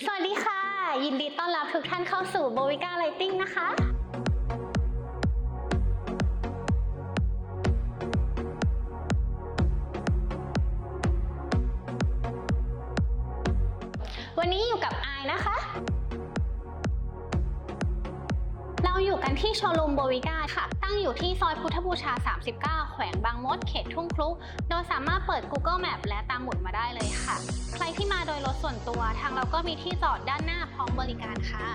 สวัสดีค่ะ ยินดีต้อนรับทุกท่านเข้าสู่โบวิก้าไลติ้งนะคะ วันนี้อยู่กับอายนะคะ เราอยู่กันที่โชว์รูมโบวิก้าค่ะ ตั้งอยู่ที่ซอยพุทธบูชา 39 แขวงบางมดเขตทุ่งครุ โดยสามารถเปิด Google Map และตามหมุดมาได้เลยค่ะ รถส่วนตัว ทางเราก็มีที่จอดด้านหน้าพร้อมบริการค่ะ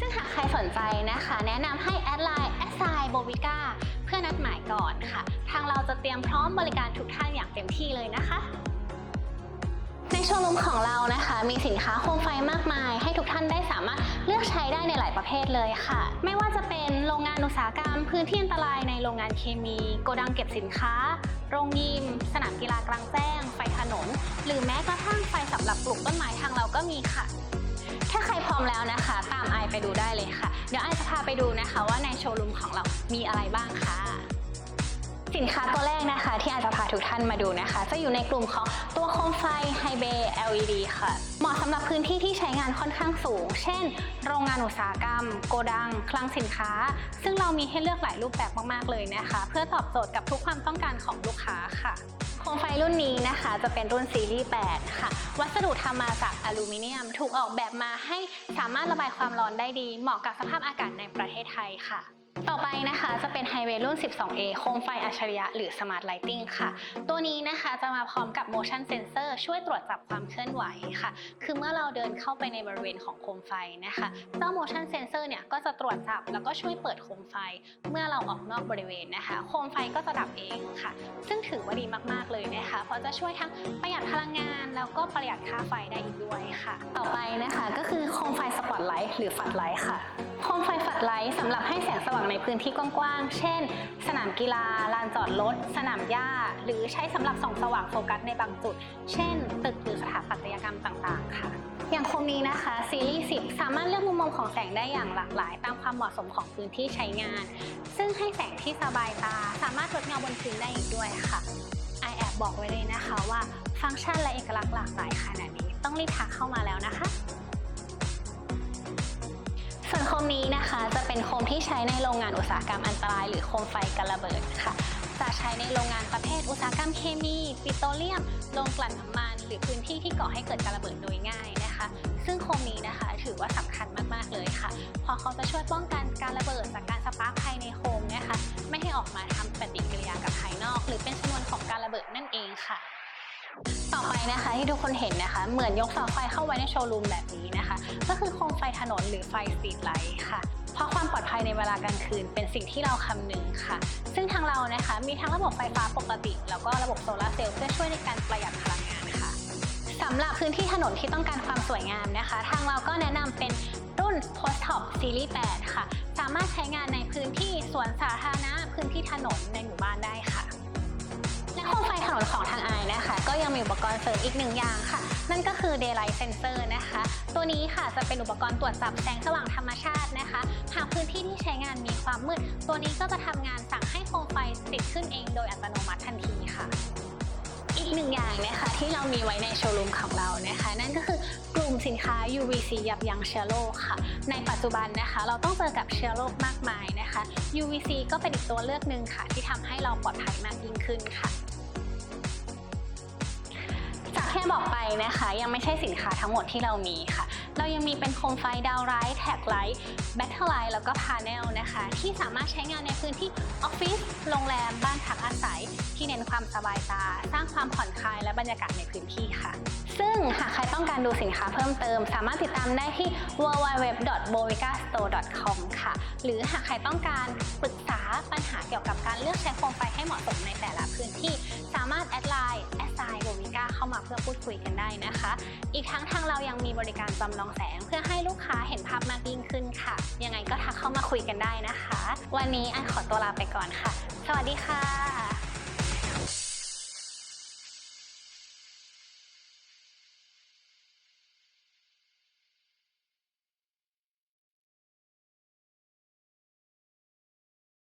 ซึ่งหากใครสนใจนะคะ แนะนำให้แอดไลน์แอดไซโบวิก้าเพื่อนัดหมายก่อนค่ะ ทางเราจะเตรียมพร้อมบริการทุกท่านอย่างเต็มที่เลยนะคะในโชว์รูมของเรานะคะ มีสินค้าโคมไฟมากมาก ช้ได้ในหลายประเภทเลยค่ะ ไม่ว่าจะเป็นโรงงานอุตสาหกรรม พื้นที่อันตรายในโรงงานเคมี โกดังเก็บสินค้า โรงยิม สนามกีฬากลางแจ้ง ไฟถนน หรือแม้กระทั่งไฟสำหรับปลูกต้นไม้ทางเราก็มีค่ะ ถ้าใครพร้อมแล้วนะคะ ตามไอไปดูได้เลยค่ะ เดี๋ยวไอจะพาไปดูนะคะว่าในโชว์รูมของเรามีอะไรบ้างค่ะ สินค้าตัวแรกนะคะ ที่อาจจะพาทุกท่านมาดูนะคะ จะอยู่ในกลุ่มของตัวโคมไฟไฮเบ LED ค่ะ เหมาะสำหรับพื้นที่ที่ใช้งานค่อนข้างสูง เช่น โรงงานอุตสาหกรรม โกดัง คลังสินค้า ซึ่งเรามีให้เลือกหลายรูปแบบมากๆเลยนะคะ เพื่อตอบโจทย์กับทุกความต้องการของลูกค้าค่ะโคมไฟรุ่นนี้นะคะจะเป็นรุ่นซีรีส์ 8 ค่ะ วัสดุทำมาจากอลูมิเนียม ถูกออกแบบมาให้สามารถระบายความร้อนได้ดี เหมาะกับสภาพอากาศในประเทศไทยค่ะ ต่อไปนะคะจะเป็นไฮเวย์รุ่น 12A โคมไฟอัจฉริยะหรือ Smart Lighting ค่ะ ตัวนี้นะคะจะมาพร้อมกับ motion sensor ช่วยตรวจจับความเคลื่อนไหวค่ะ คือเมื่อเราเดินเข้าไปในบริเวณของโคมไฟนะคะเจ้า motion sensor เนี่ยก็จะตรวจจับแล้วก็ช่วยเปิดโคมไฟ เมื่อเราออกนอกบริเวณนะคะ โคมไฟก็จะดับเองค่ะ ซึ่งถือว่าดีมากๆเลยนะคะ เพราะจะช่วยทั้งประหยัดพลังงาน แล้วก็ประหยัดค่าไฟได้อีกด้วยค่ะ ต่อไปนะคะก็คือโคมไฟสปอตไลท์หรือฝัดไลท์ค่ะโคมไฟฝัดไลท์สำหรับให้แสงสว่างในพื้นที่กว้างๆ เช่น สนามกีฬา ลานจอดรถ สนามหญ้า หรือใช้สำหรับส่องสว่างโฟกัสในบางจุด เช่น ตึกหรือสถาปัตยกรรมต่างๆ ค่ะ อย่างโคมนี้นะคะซีรีส์10 สามารถเลือกมุมมองของแสงได้อย่างหลากหลาย ตามความเหมาะสมของพื้นที่ใช้งาน ซึ่งให้แสงที่สบายตา สามารถลดเงาบนพื้นได้อีกด้วยค่ะไอแอบบอกไว้เลยนะคะว่า ฟังก์ชันและเอกลักษณ์หลากหลายขนาดนี้ต้องรีบทักเข้ามาแล้วนะคะ โคมนี้นะคะจะเป็นโคมที่ใช้ในโรงงานอุตสาหกรรมอันตราย หรือโคมไฟกันระเบิดค่ะ จะใช้ในโรงงานประเภทอุตสาหกรรมเคมีปิโตรเลียมโรงกลั่นน้ำมัน หรือพื้นที่ที่ก่อให้เกิดการระเบิดโดยง่ายนะคะ ซึ่งโคมนี้นะคะถือว่าสำคัญมากๆเลยค่ะเพราะเขาจะช่วยป้องกันการระเบิดจากการสปาร์คภายในโคมนะคะ ไม่ให้ออกมาทำปฏิกิริยากับภายนอก หรือเป็นชนวนของการระเบิดนั่นเองค่ะ ต่อไปนะคะที่ทุกคนเห็นนะคะ เหมือนยกเสาไฟเข้าไว้ในโชว์รูมแบบนี้นะคะ ก็คือโคมไฟถนนหรือไฟสตรีทไลท์ค่ะ เพราะความปลอดภัยในเวลากลางคืนเป็นสิ่งที่เราคำนึงค่ะ ซึ่งทางเรานะคะมีทั้งระบบไฟฟ้าปกติ แล้วก็ระบบโซลาเซลล์เพื่อช่วยในการประหยัดพลังงานค่ะสำหรับพื้นที่ถนนที่ต้องการความสวยงามนะคะ ทางเราก็แนะนำเป็นรุ่น Post Top Series 8 ค่ะ สามารถใช้งานในพื้นที่สวนสาธารณะพื้นที่ถนนในหมู่บ้านได้ค่ะ โคมไฟถนนของทางไอนะคะ ก็ยังมีอุปกรณ์เสริมอีกหนึ่งอย่างค่ะ นั่นก็คือ daylight sensor นะคะ ตัวนี้ค่ะจะเป็นอุปกรณ์ตรวจจับแสงสว่างธรรมชาตินะคะ หากพื้นที่ที่ใช้งานมีความมืด ตัวนี้ก็จะทำงานสั่งให้โคมไฟติดขึ้นเองโดยอัตโนมัติทันทีค่ะอีกหนึ่งอย่างนะคะที่เรามีไว้ในโชว์รูมของเรานะคะ นั่นก็คือกลุ่มสินค้า UVC ยับยั้งเชื้อโรคค่ะ ในปัจจุบันนะคะ เราต้องเจอกับเชื้อโรคมากมายนะคะ UVC ก็เป็นอีกตัวเลือกหนึ่งค่ะ ที่ทำให้เราปลอดภัยมากยิ่งขึ้นค่ะ ที่บอกไปนะคะ ยังไม่ใช่สินค้าทั้งหมดที่เรามีค่ะ เรายังมีเป็นโคมไฟดาวไลท์แท็กไลท์แบตเตอร์ไลท์แล้วก็พาเนลนะคะ ที่สามารถใช้งานในพื้นที่ออฟฟิศโรงแรม บ้านพักอาศัย ที่เน้นความสบายตา สร้างความผ่อนคลายและบรรยากาศในพื้นที่ค่ะ ซึ่งหากใครต้องการดูสินค้าเพิ่มเติม สามารถติดตามได้ที่ www.bovicastore.com ค่ะ หรือหากใครต้องการปรึกษาปัญหาเกี่ยวกับการเลือกใช้โคมไฟให้เหมาะสมในแต่ละพื้นที่ สามารถแอดไลน์ มาเพื่อพูดคุยกันได้นะคะ อีกทั้งทางเรายังมีบริการจำลองแสง เพื่อให้ลูกค้าเห็นภาพมากยิ่งขึ้นค่ะ ยังไงก็ทักเข้ามาคุยกันได้นะคะ วันนี้อันขอตัวลาไปก่อนค่ะ สวัสดีค่ะ